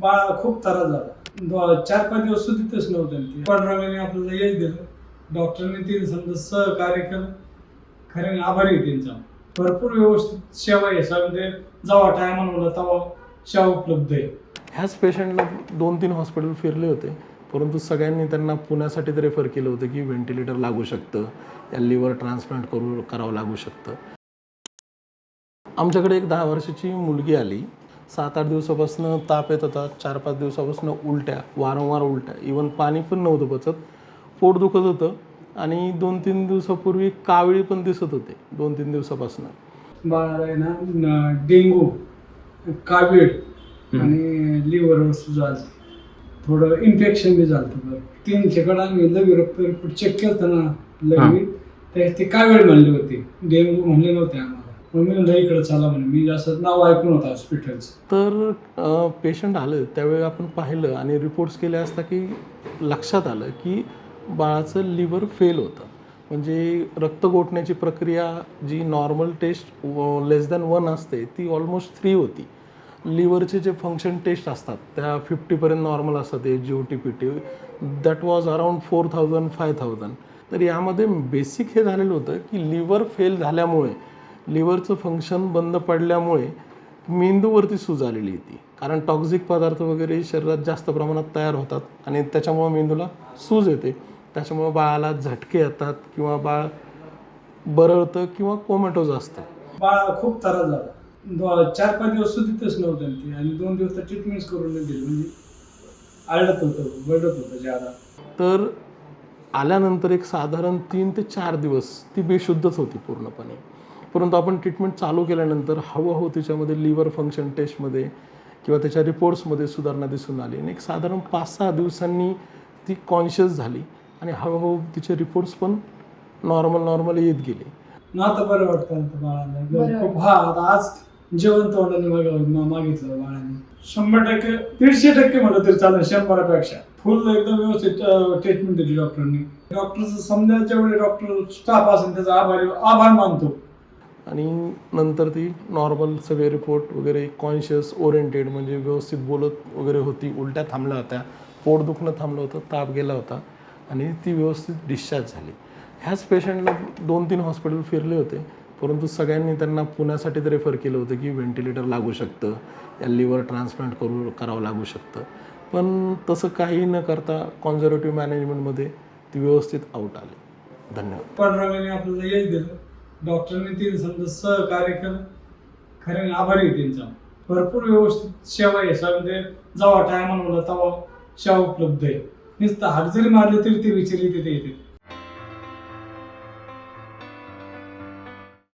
बाळा खूप त्रास झाला. चार पाच दिवस तिथेच नव्हतं पंधरा महिने आपल्याला यश दिलं. डॉक्टरने ते समजा सहकार्य केलं. खरे आभारी आहे त्यांचा. भरपूर व्यवस्थित सेवा आहे. सगळे जेव्हा टायमा होता तेव्हा सेवा उपलब्ध आहे. ह्याच पेशंटला दोन तीन हॉस्पिटल फिरले होते. परंतु सगळ्यांनी त्यांना पुण्यासाठी रेफर केलं होतं की व्हेंटिलेटर लागू शकतं. या लिव्हर ट्रान्सप्लांट करू करावं लागू शकतं. आमच्याकडे एक दहा वर्षाची मुलगी आली. सात आठ दिवसापासून ताप येत होता चार पाच दिवसापासून उलट्या वारंवार उलट्या. इवन पाणी पण नव्हतं पचत पोट दुखत होतं आणि दोन तीन दिवसापूर्वी कावळी पण दिसत होते दोन तीन दिवसापासून. बाळाला आहे ना डेंगू कावीळ आणि लिव्हरवर सुद्धा थोडं इन्फेक्शन बी झालं बरं. तीन शेकडा आम्ही लगे रक्त चेक केलं ना लगे तर ते कावीळ म्हणले होते. डेंगू म्हणले नव्हते आम्हाला. मग मी म्हणलं इकडे चला म्हणे. मी असं नाव ऐकून होतं हॉस्पिटलचं. तर पेशंट आलं. त्यावेळी आपण पाहिलं आणि रिपोर्ट्स केले असता की लक्षात आलं की बाळाचं लिव्हर फेल होतं. म्हणजे रक्त गोठण्याची प्रक्रिया जी normal test less than one असते ती ऑलमोस्ट थ्री होती. लिव्हरचे जे फंक्शन टेस्ट असतात त्या फिफ्टीपर्यंत नॉर्मल असतात A G O T P T that was around four thousand five thousand तर यामध्ये बेसिक हे झालेलं होतं की लिव्हर फेल झाल्यामुळे लिव्हरचं फंक्शन बंद पडल्यामुळे मेंदूवरती सूज आलेली होती कारण टॉक्झिक पदार्थ वगैरे शरीरात जास्त प्रमाणात तयार होतात आणि त्याच्यामुळे मेंदूला सूज येते. त्याच्यामुळे बाळाला झटके येतात किंवा बाळ बरळतं किंवा कोमॅटोज असतं बाळाला खूप त्रास झाला. चार पाच दिवस सुधीतच नव्हतं ते आणि दोन दिवस तर ट्रीटमेंट करून दिली म्हणजे आळत होतं बडत होतं ज्यादा. तर आल्यानंतर एक साधारण तीन ते चार दिवस ती बेशुद्धच होती पूर्णपणे. परंतु आपण ट्रीटमेंट चालू केल्यानंतर हळूहळू तिच्यामध्ये लिव्हर फंक्शन टेस्टमध्ये किंवा त्याच्या रिपोर्ट्समध्ये सुधारणा दिसून आली. आणि एक साधारण पाच सहा दिवसांनी ती कॉन्शियस झाली आणि हळूहळू तिचे रिपोर्ट्स पण नॉर्मल नॉर्मल येत गेले. आता बरं वाटतं खूप हा आता आज जेवण तोंडाने मागितलं बाळाने. शंभर टक्के दीडशे टक्के म्हणलं तरी चालेल शंभरापेक्षा. फुल एकदम व्यवस्थित ट्रीटमेंट दिली डॉक्टरनी डॉक्टरचं समजा जेवढे डॉक्टर स्टाफ असेल त्याचा आभार आभार मानतो. आणि नंतर ती नॉर्मल सगळे रिपोर्ट वगैरे कॉन्शियस ओरिएंटेड म्हणजे व्यवस्थित बोलत वगैरे होती उलट्या थांबल्या होत्या पोट दुखणं थांबलं होतं ताप गेला होता आणि ती व्यवस्थित डिस्चार्ज झाली. ह्याच पेशंटला दोन तीन हॉस्पिटल फिरले होते परंतु सगळ्यांनी त्यांना पुण्यासाठी रेफर केलं होतं की व्हेंटिलेटर लागू शकतं या लिव्हर ट्रान्सप्लांट करू करावं लागू शकतं. पण तसं काही न करता कॉन्झर्वेटिव्ह मॅनेजमेंटमध्ये ती व्यवस्थित आऊट आली. धन्यवाद. पंधरा महिने आपल्याला यश दिलं. डॉक्टरने ते समजा सहकार्य केलं. खऱ्याने आभारी त्यांचा. भरपूर व्यवस्थित सेवा आहे. म्हणजे जेव्हा टायमाला तेव्हा सेवा उपलब्ध आहे. नुसतं हात जरी मारले तरी ते विचार ते येते